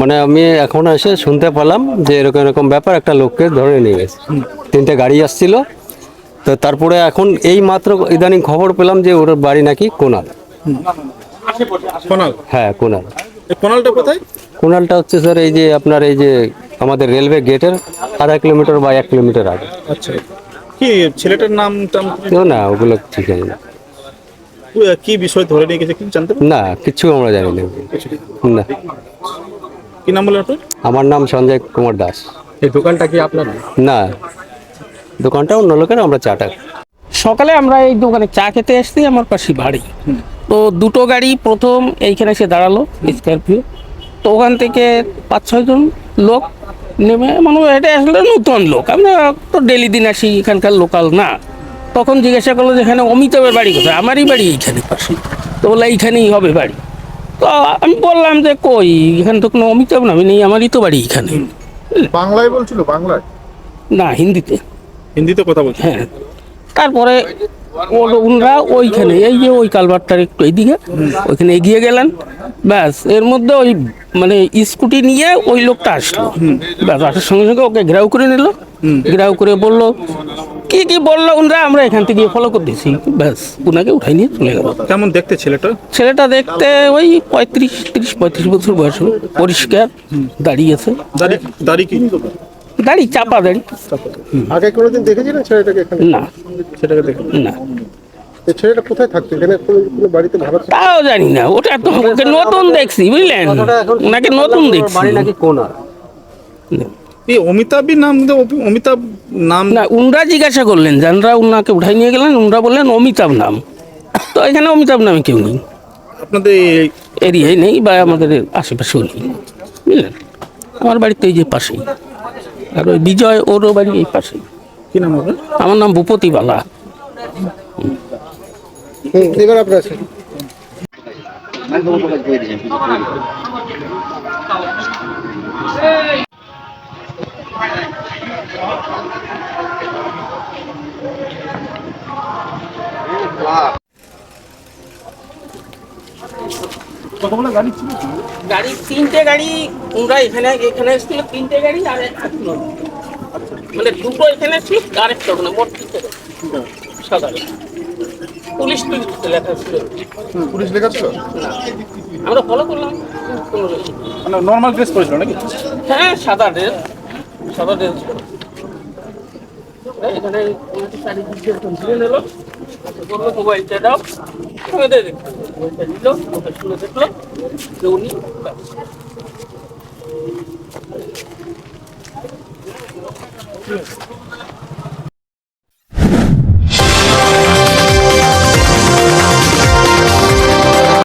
মানে আমি এখন এসে শুনতে পেলাম যে এরকম এরকম ব্যাপার একটা লোককে ধরে নিয়ে গেছে। তিনটে গাড়ি আসছিল। তো তারপরে এখন এই মাত্র ইদানিং খবর পেলাম যে ওর বাড়ি নাকি কোনাল। কোনাল? হ্যাঁ কোনাল। কোনালটা কোথায়? কোনালটা হচ্ছে স্যার এই যে আপনার এই যে আমাদের রেলওয়ে গেটের আধা কিলোমিটার বা এক কিলোমিটার আগে। আচ্ছা। কি ছেলেটার নাম না ওগুলো ঠিক আছে। না কি বিষয় ধরে নিয়ে গেছে কি জানতে না কিচ্ছু আমরা জানি না। না। কি নাম বললেন আমার নাম সঞ্জয় কুমার দাস। এই দোকানটা কি আপনার? না। দোকানটা অন্য লোকের আমরা চাটা সকালে আমরা এই দোকানে চা খেতে এসেছি আমার পাশে বাড়ি। তো দুটো গাড়ি প্রথম এইখানে এসে দাঁড়াল স্করপিও তো ওখান থেকে পাঁচ ছয়জন লোক নেমে মানে এটা আসলে নতুন লোক। আমরা তো ডেলি দিন আসি এখানকার লোকাল না। তখন জিজ্ঞাসা করল যে এখানে অমিতাভের বাড়ি কোথায়? আমারই বাড়ি এইখানে পাশে তো বলে এইখানেই হবে বাড়ি। তো আমি বললাম যে কই? এখানে তো কোনো অমিতাভ নামই নেই আমারই তো বাড়ি এখানে। বাংলায় বলছিল বাংলায়? না হিন্দিতে। হিন্দিতে কথা বলছে হ্যাঁ। তারপরে ওনারা ওইখানে এই যে ওই কালভারটার একটু এইদিকে ওইখানে এগিয়ে গেলেন। ব্যাস এর মধ্যে ওই মানে স্কুটি নিয়ে ওই লোকটা আসলো। ব্যাস আসার সঙ্গে সঙ্গে ওকে ঘেরাও করে নিল। ঘেরাও করে বলল কি কি বলল? ওনারা আমরা এখান থেকে ফলো করতেছি। ব্যাস ওনাকে উঠাই নিয়ে চলে গেল। কেমন দেখতে ছেলেটা? ছেলেটা দেখতে ওই পঁয়ত্রিশ তিরিশ পঁয়ত্রিশ বছর বয়স হবে পরিষ্কার দাঁড়িয়েছে দাড়ি দাড়ি কি? দাড়ি চাপা দাড়ি। আগে কোনোদিন দেখেছিলেন ছেলেটাকে এখানে? না। সেটাকে দেখুন? না। ছেলেটা কোথায় থাকতো? এখানে কোনো কোনো বাড়িতে ভাড়া তাও জানি না। ওটা তো নতুন দেখছি বুঝলেন? ওনাকে নতুন দেখছি। বাড়ি নাকি কোনাল এই অমিতাভই নাম অমিতাভ নাম। না উনরা জিজ্ঞাসা করলেন যানরা উনাকে উঠাই নিয়ে গেলেন উনরা বললেন অমিতাভ নাম। তো এখানে অমিতাভ নামে কেউ নেই। আপনাদের এরিয়ায় নেই বা আমাদের আশেপাশেও নেই। বুঝলেন? আমার বাড়িতে এই যে পাশেই। আর ওই বিজয় ওরও বাড়ি এই পাশেই। কি নাম আপনার? আমার নাম ভূপতি বালা। এবার আপনার আছে গাড়ি তিনটে গাড়ি ওরা এখানে এখানে এসেছিল তিনটে গাড়ি আর মানে দুটো এখানে ছিল আর একটা ওখানে মোট গাড়ি। গাড়ি। পুলিশ টুলিশ লেখা ছিল। পুলিশ লেখা ছিল? আমরা ফলো করলাম। মানে নর্মাল ড্রেস পরেছিল নাকি? হ্যাঁ সাদা ড্রেস সাদা ড্রেস এখানে চারিদিক নিল। বলল মোবাইলটা দাও। দিয়ে দিল মোবাইলটা নিল ওকে শুনে দেখল যে উনি ব্যাস।